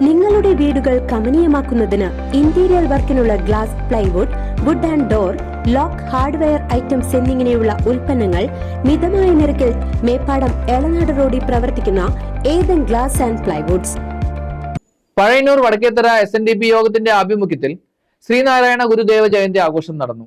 നിങ്ങളുടെ വീടുകൾ കമനീയമാക്കുന്നതിന് interior വർക്കിനുള്ള glass plywood wood and door lock hardware items എന്നിങ്ങനെയുള്ള ഉൽപ്പന്നങ്ങൾ മിതമായ നിരക്കിൽ മേപ്പാടം എളനാട് റോഡിൽ പ്രവർത്തിക്കുന്ന Ethan glass and plywoods Pazhayannur Vadakkethara S N D P യോഗത്തിന്റെ ആഭിമുഖ്യത്തിൽ ശ്രീനാരായണ ഗുരുദേവ ജയന്തി ആഘോഷം നടന്നു.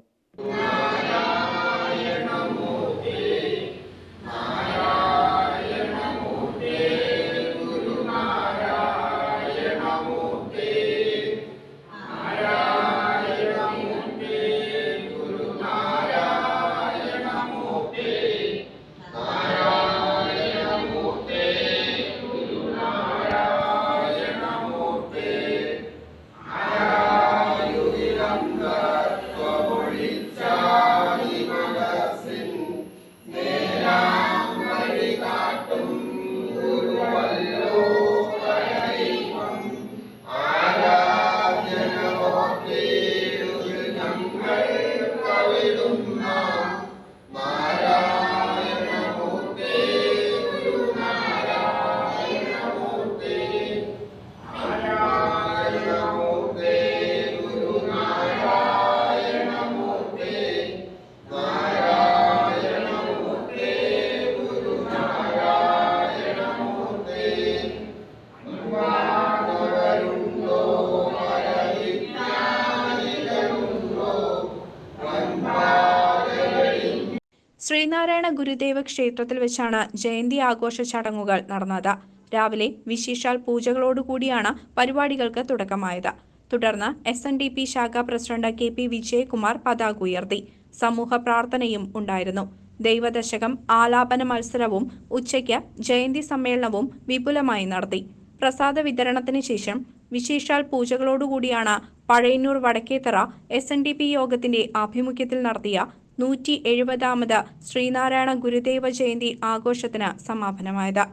ശ്രീനാരായണ ഗുരുദേവ ക്ഷേത്രത്തിൽ വെച്ചാണ് ജയന്തി ആഘോഷ ചടങ്ങുകൾ നടന്നത്. രാവിലെ വിശേഷാൽ പൂജകളോടുകൂടിയാണ് പരിപാടികൾക്ക് തുടക്കമായത്. തുടർന്ന് എസ് എൻ ഡി പി ശാഖാ പ്രസിഡന്റ് കെ പി വിജയകുമാർ പതാക ഉയർത്തി. സമൂഹ പ്രാർത്ഥനയും ഉണ്ടായിരുന്നു. ദൈവദശകം ആലാപന മത്സരവും ഉച്ചയ്ക്ക് ജയന്തി സമ്മേളനവും വിപുലമായി നടത്തി. പ്രസാദ വിതരണത്തിന് ശേഷം വിശേഷാൽ പൂജകളോടുകൂടിയാണ് Pazhayannur Vadakkethara S N D P യോഗത്തിന്റെ ആഭിമുഖ്യത്തിൽ നടത്തിയ നൂറ്റി എഴുപതാമത് ശ്രീനാരായണ ഗുരുദേവ ജയന്തി ആഘോഷത്തിന് സമാപനമായത്.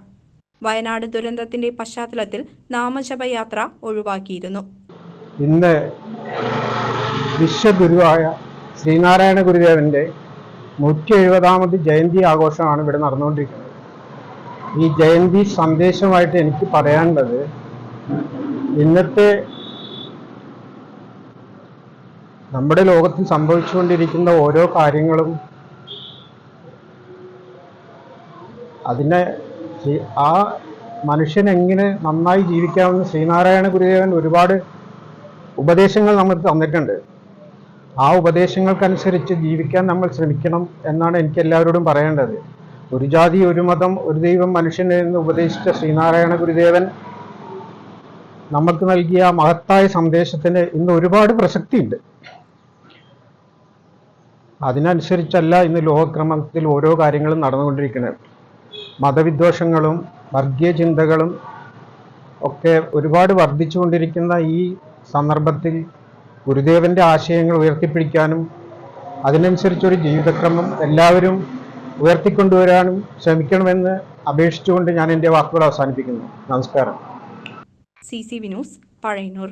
വയനാട് ദുരന്തത്തിന്റെ പശ്ചാത്തലത്തിൽ നാമജപയാത്ര ഒഴിവാക്കിയിരുന്നു. ഇന്ന് വിശ്വഗുരുവായ ശ്രീനാരായണ ഗുരുദേവന്റെ നൂറ്റി എഴുപതാമത് ജയന്തി ആഘോഷമാണ് ഇവിടെ നടന്നുകൊണ്ടിരിക്കുന്നത്. ഈ ജയന്തി സന്ദേശമായിട്ട് എനിക്ക് പറയാനുള്ളത് ഇന്നത്തെ നമ്മുടെ ലോകത്തിൽ സംഭവിച്ചുകൊണ്ടിരിക്കുന്ന ഓരോ കാര്യങ്ങളും അതിനെ ആ മനുഷ്യൻ എങ്ങനെ നന്നായി ജീവിക്കാമെന്ന് ശ്രീനാരായണ ഗുരുദേവൻ ഒരുപാട് ഉപദേശങ്ങൾ നമ്മൾ തന്നിട്ടുണ്ട്. ആ ഉപദേശങ്ങൾക്കനുസരിച്ച് ജീവിക്കാൻ നമ്മൾ ശ്രമിക്കണം എന്നാണ് എനിക്ക് എല്ലാവരോടും പറയേണ്ടത്. ഒരു ജാതി ഒരു മതം ഒരു ദൈവം മനുഷ്യൻ എന്ന് ഉപദേശിച്ച ശ്രീനാരായണ ഗുരുദേവൻ നമുക്ക് നൽകിയ മഹത്തായ സന്ദേശത്തിന് ഇന്ന് ഒരുപാട് പ്രസക്തിയുണ്ട്. അതിനനുസരിച്ചല്ല ഇന്ന് ലോകക്രമത്തിൽ ഓരോ കാര്യങ്ങളും നടന്നുകൊണ്ടിരിക്കുന്നത്. മതവിദ്വേഷങ്ങളും വർഗീയ ചിന്തകളും ഒക്കെ ഒരുപാട് വർദ്ധിച്ചുകൊണ്ടിരിക്കുന്ന ഈ സന്ദർഭത്തിൽ ഗുരുദേവന്റെ ആശയങ്ങൾ ഉയർത്തിപ്പിടിക്കാനും അതിനനുസരിച്ചൊരു ജീവിതക്രമം എല്ലാവരും ഉയർത്തിക്കൊണ്ടുവരാനും ശ്രമിക്കണമെന്ന് അപേക്ഷിച്ചുകൊണ്ട് ഞാൻ എന്റെ വാക്കുകൾ അവസാനിപ്പിക്കുന്നു. നമസ്കാരം. C C Vinoos Pazhayannur.